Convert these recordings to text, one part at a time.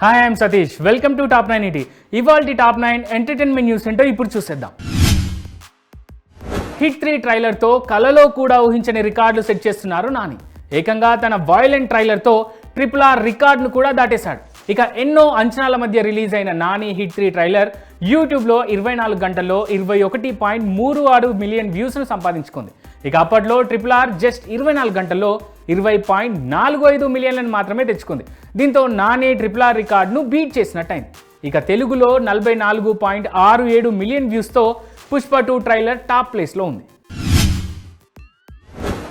Hi I'm Satish welcome to top nine ET ఇవాళ top nine entertainment news ఏంటో ఇప్పుడు చూసేద్దాం. హిట్ త్రీ ట్రైలర్తో కలలో కూడా ఊహించని రికార్డులు సెట్ చేస్తున్నారు నాని. ఏకంగా తన వాయిలెంట్ ట్రైలర్తో ట్రిపుల్ ఆర్ రికార్డును కూడా దాటేశాడు. ఇక ఎన్నో అంచనాల మధ్య రిలీజ్ అయిన నాని హిట్ త్రీ ట్రైలర్ యూట్యూబ్లో ఇరవై నాలుగు గంటల్లో ఇరవై ఒకటి పాయింట్ మూడు ఆరు మిలియన్ వ్యూస్ను సంపాదించుకుంది. ఇక అప్పట్లో ట్రిపుల్ ఆర్ జస్ట్ ఇరవై నాలుగు గంటల్లో ఇరవై పాయింట్ నాలుగు ఐదు మిలియన్లను మాత్రమే తెచ్చుకుంది. దీంతో నాని ట్రిపుల్ ఆర్ రికార్డును బీట్ చేసినట్టయింది. ఇక తెలుగులో నలభై నాలుగు పాయింట్ ఆరు ఏడు మిలియన్ వ్యూస్తో పుష్ప టూ ట్రైలర్ టాప్ ప్లేస్లో ఉంది.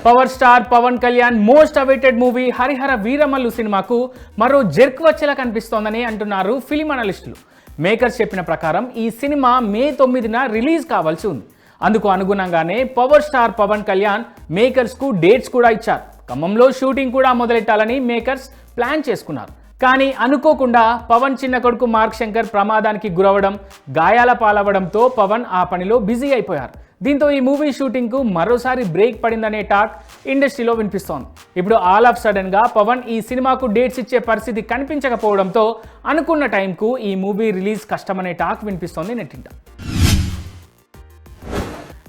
Power star Pawan Kalyan most awaited movie Harihara Veeramallu సినిమాకు మరో జెర్క్ వచ్చేలా కనిపిస్తోందని అంటున్నారు ఫిలిం అనలిస్టులు. మేకర్స్ చెప్పిన ప్రకారం ఈ సినిమా మే తొమ్మిదిన రిలీజ్ కావాల్సి ఉంది. అందుకు అనుగుణంగానే పవర్ స్టార్ పవన్ కళ్యాణ్ మేకర్స్కు డేట్స్ కూడా ఇచ్చారు. ఖమ్మంలో షూటింగ్ కూడా మొదలెట్టాలని మేకర్స్ ప్లాన్ చేసుకున్నారు. కానీ అనుకోకుండా పవన్ చిన్న కొడుకు మార్క్ శంకర్ ప్రమాదానికి గురవడం గాయాల పాలవడంతో పవన్ ఆ పనిలో బిజీ అయిపోయారు. దీంతో ఈ మూవీ షూటింగ్కు మరోసారి బ్రేక్ పడిందనే టాక్ ఇండస్ట్రీలో వినిపిస్తోంది. ఇప్పుడు ఆల్ ఆఫ్ సడన్గా పవన్ ఈ సినిమాకు డేట్స్ ఇచ్చే పరిస్థితి కనిపించకపోవడంతో అనుకున్న టైంకు ఈ మూవీ రిలీజ్ కష్టమనే టాక్ వినిపిస్తోంది నెట్టింట.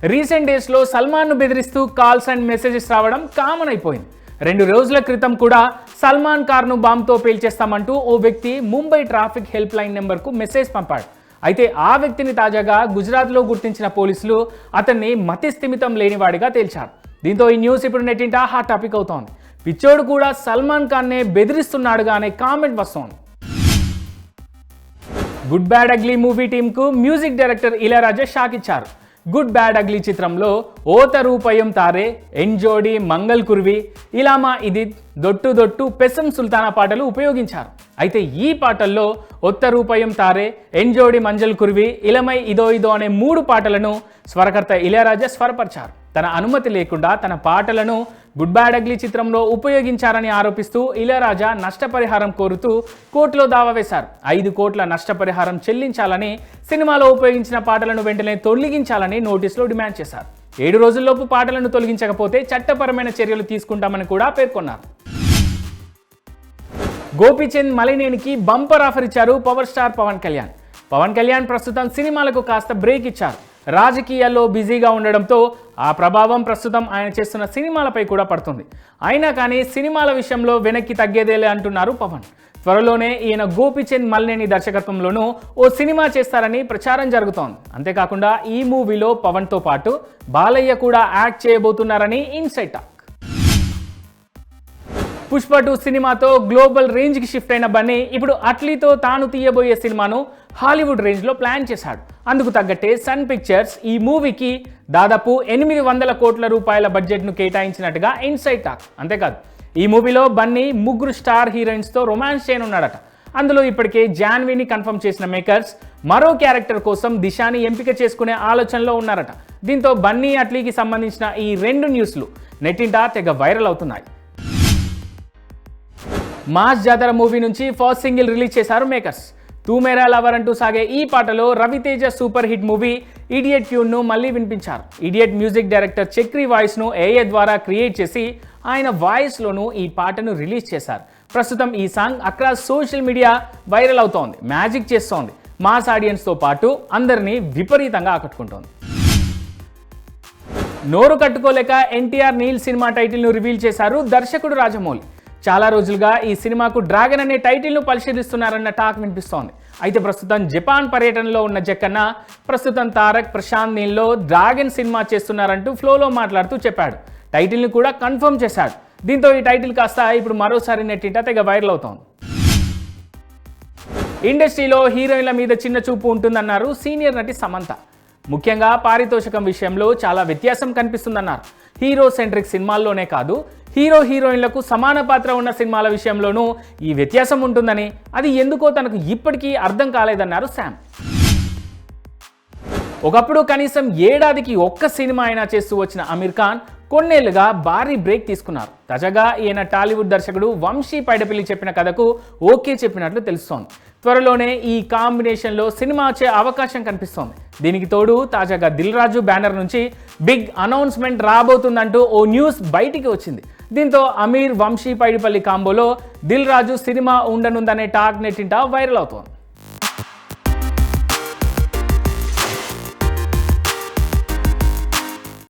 రీసెంట్ డేస్లో సల్మాన్ను బెదిరిస్తూ కాల్స్ అండ్ మెసేజెస్ రావడం కామన్ అయిపోయింది. రెండు రోజుల క్రితం కూడా సల్మాన్ కార్ను బాంబ్తో పేల్చేస్తామంటూ ఓ వ్యక్తి ముంబై ట్రాఫిక్ హెల్ప్ లైన్ నెంబర్కు మెసేజ్ పంపాడు. అయితే ఆ వ్యక్తిని తాజాగా గుజరాత్లో గుర్తించిన పోలీసులు అతన్ని మతి స్థిమితం లేనివాడిగా తేల్చారు. దీంతో ఈ న్యూస్ ఇప్పుడు నెట్టింట హాట్ టాపిక్ అవుతోంది. పిచ్చోడు కూడా సల్మాన్ ఖాన్నే బెదిరిస్తున్నాడుగా అనే కామెంట్ వస్తోంది గుడ్ బ్యాడ్ అగ్లీ మూవీ టీంకు మ్యూజిక్ డైరెక్టర్ ఇళయరాజా షాక్ ఇచ్చారు. గుడ్ బ్యాడ్ అగ్లీ చిత్రంలో ఓత రూపయం తారే ఎంజోడి మంగల్ కుర్వి. ఇలామా ఇది దొట్టు దొట్టు పెసం సుల్తానా పాటలు ఉపయోగించారు. అయితే ఈ పాటల్లో ఒత్త రూపయం తారే ఎంజోడి మంజల్ కుర్వి ఇలమై ఇదో ఇదో అనే మూడు పాటలను స్వరకర్త ఇళయరాజా స్వరపరిచారు. తన అనుమతి లేకుండా తన పాటలను గుడ్ బ్యాడ్ అగ్లీ చిత్రంలో ఉపయోగించారని ఆరోపిస్తూ ఇళయరాజా నష్టపరిహారం కోరుతూ కోర్టులో దావా వేశారు. ఐదు కోట్ల నష్టపరిహారం చెల్లించాలని సినిమాలో ఉపయోగించిన పాటలను వెంటనే తొలగించాలని నోటీసులో డిమాండ్ చేశారు. ఏడు రోజుల్లోపు పాటలను తొలగించకపోతే చట్టపరమైన చర్యలు తీసుకుంటామని కూడా పేర్కొన్నారు. గోపీచంద్ మలినేనికి బంపర్ ఆఫర్ ఇచ్చారు పవర్ స్టార్ పవన్ కళ్యాణ్. పవన్ కళ్యాణ్ ప్రస్తుతం సినిమాలకు కాస్త బ్రేక్ ఇచ్చారు. రాజకీయాల్లో బిజీగా ఉండడంతో ఆ ప్రభావం ప్రస్తుతం ఆయన చేస్తున్న సినిమాలపై కూడా పడుతుంది. అయినా కానీ సినిమాల విషయంలో వెనక్కి తగ్గేదేలే అంటున్నారు పవన్. త్వరలోనే ఈయన గోపిచంద్ మల్లేని దర్శకత్వంలోనూ ఓ సినిమా చేస్తారని ప్రచారం జరుగుతోంది. అంతేకాకుండా ఈ మూవీలో పవన్తో పాటు బాలయ్య కూడా యాక్ట్ చేయబోతున్నారని ఇన్సైటా పుష్ప టూ సినిమాతో గ్లోబల్ రేంజ్కి షిఫ్ట్ అయిన బన్నీ ఇప్పుడు అట్లీతో తాను తీయబోయే సినిమాను హాలీవుడ్ రేంజ్లో ప్లాన్ చేశాడు. అందుకు తగ్గట్టే సన్ పిక్చర్స్ ఈ మూవీకి దాదాపు ఎనిమిది వందల కోట్ల రూపాయల బడ్జెట్ను కేటాయించినట్టుగా ఇన్సైట్ టాక్. అంతేకాదు ఈ మూవీలో బన్నీ ముగ్గురు స్టార్ హీరోయిన్స్తో రొమాన్స్ చేయనున్నాడట. అందులో ఇప్పటికే జాన్వీని కన్ఫర్మ్ చేసిన మేకర్స్ మరో క్యారెక్టర్ కోసం దిశాని ఎంపిక చేసుకునే ఆలోచనలో ఉన్నారట. దీంతో బన్నీ అట్లీకి సంబంధించిన ఈ రెండు న్యూస్లు నెట్టింటా తెగ వైరల్ అవుతున్నాయి. మాస్ జాతర మూవీ నుంచి ఫస్ట్ సింగిల్ రిలీజ్ చేశారు మేకర్స్. తూ మేరా లవర్ అంటూ సాగే ఈ పాటలో Ravi Teja super hit movie idiot ట్యూన్ను మళ్ళీ వినిపించారు. ఇడియట్ మ్యూజిక్ డైరెక్టర్ చక్రి వాయిస్ను ఏఏ ద్వారా క్రియేట్ చేసి ఆయన వాయిస్లోనూ ఈ పాటను రిలీజ్ చేశారు. ప్రస్తుతం ఈ song across social media viral అవుతోంది మ్యాజిక్ చేస్తోంది. మాస్ ఆడియన్స్తో పాటు అందరినీ విపరీతంగా ఆకట్టుకుంటోంది. నోరు కట్టుకోలేక ఎన్టీఆర్ నీల్ సినిమా టైటిల్ను రివీల్ చేశారు దర్శకుడు రాజమౌళి. చాలా రోజులుగా ఈ సినిమాకు డ్రాగన్ అనే టైటిల్ను పరిశీలిస్తున్నారన్న టాక్ వినిపిస్తోంది. అయితే ప్రస్తుతం జపాన్ పర్యటనలో ఉన్న జక్కన్న ప్రస్తుతం తారక్ ప్రశాంత్ నీల్లో డ్రాగన్ సినిమా చేస్తున్నారంటూ ఫ్లోలో మాట్లాడుతూ చెప్పాడు. టైటిల్ని కూడా కన్ఫర్మ్ చేశాడు. దీంతో ఈ టైటిల్ కాస్త ఇప్పుడు మరోసారి నెట్టింట తెగ వైరల్ అవుతోంది. ఇండస్ట్రీలో హీరోయిన్ల మీద చిన్న చూపు ఉంటుందన్నారు సీనియర్ నటి సమంత. ముఖ్యంగా పారితోషికం విషయంలో చాలా వ్యత్యాసం కనిపిస్తుందన్నారు. హీరో సెంట్రిక్ సినిమాల్లోనే కాదు హీరో హీరోయిన్లకు సమాన పాత్ర ఉన్న సినిమాల విషయంలోనూ ఈ వ్యత్యాసం ఉంటుందని అది ఎందుకో తనకు ఇప్పటికీ అర్థం కాలేదన్నారు శామ్. ఒకప్పుడు కనీసం ఏడాదికి ఒక్క సినిమా అయినా చేస్తూ వచ్చిన అమీర్ ఖాన్ కొన్నేళ్ళుగా భారీ బ్రేక్ తీసుకున్నారు. తాజాగా ఈయన టాలీవుడ్ దర్శకుడు వంశీ పైడపల్లి చెప్పిన కథకు ఓకే చెప్పినట్లు తెలుస్తోంది. త్వరలోనే ఈ కాంబినేషన్లో సినిమా వచ్చే అవకాశం కనిపిస్తోంది. దీనికి తోడు తాజాగా దిల్ రాజు బ్యానర్ నుంచి బిగ్ అనౌన్స్మెంట్ రాబోతుందంటూ ఓ న్యూస్ బయటికి వచ్చింది. దీంతో అమీర్ వంశీ పైడిపల్లి కాంబోలో దిల్ రాజు సినిమా ఉండనుందనే టాక్ నెట్టింట వైరల్ అవుతోంది.